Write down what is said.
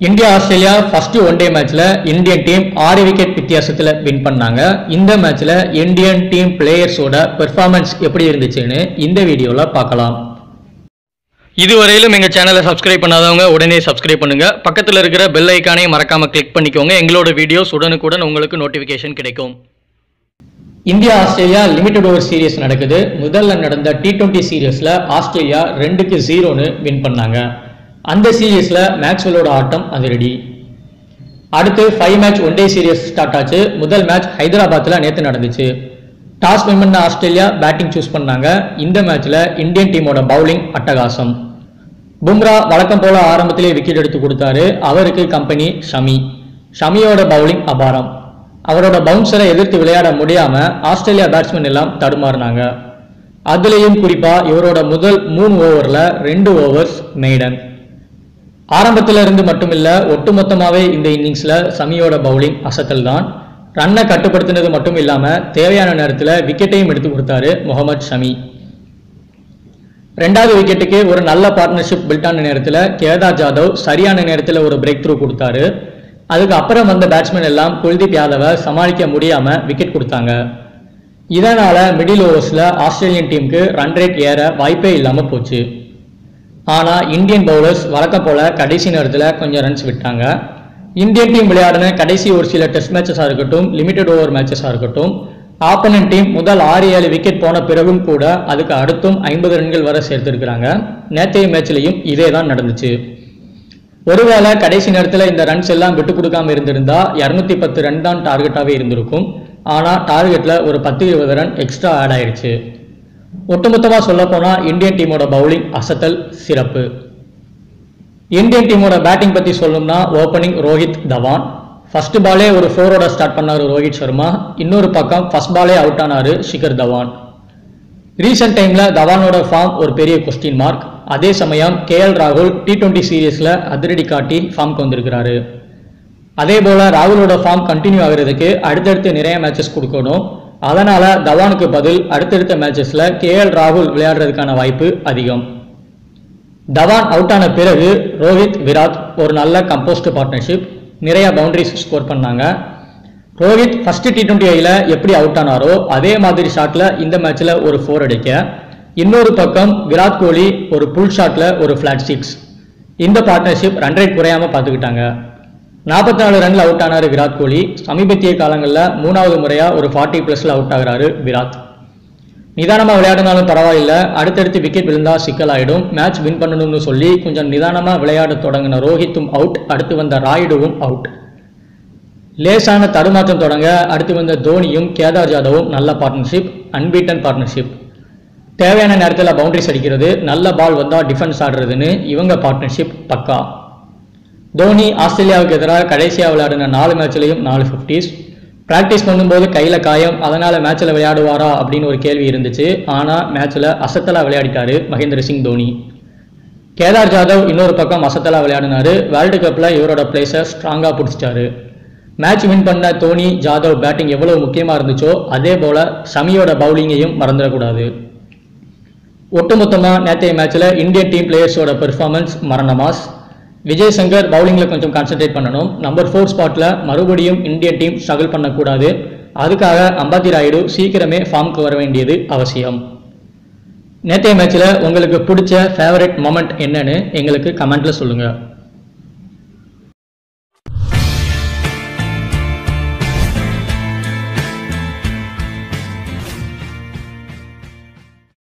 India Australia first one day மேட்ச்ல Indian team ஆறு wicket வித்தியாசத்துல வின் பண்ணாங்க. இந்த மேட்ச்ல இந்தியன் டீம் பிளேயர்ஸோட பெர்ஃபார்மன்ஸ் எப்படி இருந்துச்சுன்னு இந்த வீடியோல பார்க்கலாம். இதுவரையிலும் எங்க சேனலை சப்ஸ்கிரைப் பண்ணாதவங்க உடனே சப்ஸ்கிரைப் பண்ணுங்க. பக்கத்துல இருக்கிற பெல் ஐக்கானையும் மறக்காம கிளிக் பண்ணிக்கோங்க. எங்களோட வீடியோஸ் உடனுக்குடன் உங்களுக்கு நோட்டிபிகேஷன் கிடைக்கும். India Australia limited over series நடக்குது. முதல்ல நடந்த டி டுவெண்ட்டி சீரியஸ்ல ஆஸ்திரேலியா ரெண்டுக்கு ஜீரோன்னு வின் பண்ணாங்க. அந்த சீரீஸில் மேக்ஸ்வெல்லோட ஆட்டம் அதிரடி அடுத்து five match one day series start ஆச்சு. முதல் மேட்ச் ஹைதராபாத்தில் நேற்று நடந்துச்சு. டாஸ் வின் பண்ண ஆஸ்திரேலியா பேட்டிங் சூஸ் பண்ணாங்க. இந்த மேட்ச்சில் இந்தியன் டீமோட பவுலிங் அட்டகாசம். பும்ரா வழக்கம் போல ஆரம்பத்திலே விக்கெட் எடுத்து கொடுத்தாரு. அவருக்கு கம்பெனி ஷமி. ஷமியோட பவுலிங் அபாரம். அவரோட பவுன்சரை எதிர்த்து விளையாட முடியாம ஆஸ்திரேலியா பேட்ஸ்மேன் எல்லாம் தடுமாறினாங்க. அதுலேயும் குறிப்பாக இவரோட முதல் மூணு ஓவரில் ரெண்டு ஓவர்ஸ் மெய்டன் ஆரம்பத்தில் இருந்து மட்டுமில்ல ஒட்டுமொத்தமாகவே இந்த இன்னிங்ஸில் சமியோட பவுலிங் அசத்தல் தான். ரன்னை கட்டுப்படுத்தினது மட்டும் இல்லாமல் தேவையான நேரத்தில் விக்கெட்டையும் எடுத்து கொடுத்தாரு முகமது ஷமி. ரெண்டாவது விக்கெட்டுக்கு ஒரு நல்ல பார்ட்னர்ஷிப் பில்ட் ஆன நேரத்தில் கேதார் ஜாதவ் சரியான நேரத்தில் ஒரு பிரேக் த்ரூ கொடுத்தாரு. அதுக்கு அப்புறம் வந்த பேட்ஸ்மேன் எல்லாம் குல்தீப் யாதவை சமாளிக்க முடியாமல் விக்கெட் கொடுத்தாங்க. இதனால் மிடில் ஓவர்ஸில் ஆஸ்திரேலியன் டீமுக்கு ரன் ரேட் ஏற வாய்ப்பே இல்லாமல் போச்சு. ஆனால் இந்தியன் பவுலர்ஸ் வழக்கம் போல கடைசி நேரத்தில் கொஞ்சம் ரன்ஸ் விட்டாங்க. இந்தியன் டீம் விளையாடின கடைசி ஒரு சில டெஸ்ட் மேட்சஸாக இருக்கட்டும் லிமிடெட் ஓவர் மேட்சஸாக இருக்கட்டும் ஆப்பனன்ட் டீம் முதல் ஆறு ஏழு விக்கெட் போன பிறகும் கூட அதுக்கு அடுத்தும் ஐம்பது ரன்கள் வர சேர்த்துருக்கிறாங்க. நேற்றைய மேட்ச்லையும் இதே தான் நடந்துச்சு. ஒருவேளை கடைசி நேரத்தில் இந்த ரன்ஸ் எல்லாம் விட்டு கொடுக்காம இருந்திருந்தா இரநூத்தி பத்து ரன் தான் டார்கெட்டாகவே இருந்திருக்கும். ஆனால் டார்கெட்டில் ஒரு பத்து இருபது ரன் எக்ஸ்ட்ரா ஆட் ஆயிடுச்சு ஒட்டுமொத்தமாக சொல்ல போனால் இந்தியன் டீமோட பவுலிங் அசத்தல் சிறப்பு. இந்தியன் டீமோட பேட்டிங் பற்றி சொல்லணும்னா ஓப்பனிங் ரோஹித் தவான். ஃபர்ஸ்ட் பாலே ஒரு ஃபோரோட ஸ்டார்ட் பண்ணாரு ரோஹித் சர்மா. இன்னொரு பக்கம் ஃபர்ஸ்ட் பாலே அவுட் ஆனாரு ஷிகர் தவான். ரீசெண்ட் டைமில் தவானோட ஃபார்ம் ஒரு பெரிய கொஸ்டின் மார்க் அதே சமயம் கே எல் ராகுல் டி டுவெண்ட்டி சீரீஸில் அதிரடி காட்டி ஃபார்ம்க்கு வந்திருக்கிறாரு. அதே போல் ராகுலோட ஃபார்ம் கண்டினியூ ஆகுறதுக்கு அடுத்தடுத்து நிறைய மேட்சஸ் கொடுக்கணும். அதனால தவானுக்கு பதில் அடுத்தடுத்த மேட்சஸ்ல கே எல் ராகுல் விளையாடுறதுக்கான வாய்ப்பு அதிகம். தவான் அவுட் ஆன பிறகு ரோஹித் விராட் ஒரு நல்ல கம்போஸ்ட் பார்ட்னர்ஷிப் நிறைய பவுண்டரிஸ் ஸ்கோர் பண்ணாங்க. ரோஹித் ஃபர்ஸ்ட் டி டுவெண்ட்டி ஐல எப்படி அவுட் ஆனாரோ அதே மாதிரி ஷாட்ல இந்த மேட்ச்ல ஒரு ஃபோர் அடிக்க. இன்னொரு பக்கம் விராட் கோலி ஒரு புல் ஷாட்ல ஒரு ஃப்ளாட் சிக்ஸ் இந்த பார்ட்னர்ஷிப் ரன் ரேட் குறையாம பார்த்துக்கிட்டாங்க. நாற்பத்தி நாலு ரன்ல அவுட் ஆனாரு விராட் கோலி. சமீபத்திய காலங்களில் மூணாவது முறையா ஒரு ஃபார்ட்டி பிளஸ்ல அவுட் ஆகுறாரு விராட். நிதானமாக விளையாடினாலும் பரவாயில்ல. அடுத்தடுத்து விக்கெட் விழுந்தா சிக்கலாயிடும் மேட்ச் வின் பண்ணணும்னு சொல்லி கொஞ்சம் நிதானமாக விளையாட தொடங்கின ரோஹித்தும் அவுட் அடுத்து வந்த ராயுடுவும் அவுட் லேசான தடுமாற்றம் தொடங்க அடுத்து வந்த தோனியும் கேதார் ஜாதவும் நல்ல பார்ட்னர்ஷிப் அன்பீட்டன் பார்ட்னர்ஷிப் தேவையான நேரத்தில் பவுண்டரிஸ் அடிக்கிறது. நல்ல பால் வந்தால் டிஃபென்ஸ் ஆடுறதுன்னு இவங்க பார்ட்னர்ஷிப் பக்கா. தோனி ஆஸ்திரேலியாவுக்கு எதிராக கடைசியாக விளையாடின நாலு மேட்ச்லையும் நாலு ஃபிஃப்டிஸ் ப்ராக்டிஸ் பண்ணும்போது கையில் காயம் அதனால் மேட்ச்சில் விளையாடுவாரா அப்படின்னு ஒரு கேள்வி இருந்துச்சு. ஆனால் மேட்ச்சில் அசத்தலா விளையாடிட்டாரு மகேந்திர சிங் தோனி. கேதார் ஜாதவ் இன்னொரு பக்கம் அசத்தலாக விளையாடினாரு. வேர்ல்டு கப்பில் இவரோட பிளேஸை ஸ்ட்ராங்காக பிடிச்சிட்டாரு. மேட்ச் வின் பண்ண தோனி ஜாதவ் பேட்டிங் எவ்வளோ முக்கியமாக இருந்துச்சோ அதே போல் சமியோட பவுலிங்கையும் மறந்துடக்கூடாது. ஒட்டுமொத்தமாக நேற்றைய மேட்ச்சில் இந்தியன் டீம் பிளேயர்ஸோட பெர்ஃபார்மன்ஸ் மரணமாஸ். விஜய் சங்கர் பவுலிங்கில் கொஞ்சம் கான்சென்ட்ரேட் பண்ணணும். நம்பர் ஃபோர் ஸ்பாட்டில் மறுபடியும் இந்தியன் டீம் ஸ்ட்ரகிள் பண்ணக்கூடாது. அதுக்காக அம்பாத்தி ராயுடு சீக்கிரமே ஃபார்முக்கு வர வேண்டியது அவசியம். நேற்றைய மேட்ச்சில் உங்களுக்கு பிடிச்ச ஃபேவரட் மொமெண்ட் என்னன்னு எங்களுக்கு கமெண்ட்டில் சொல்லுங்கள்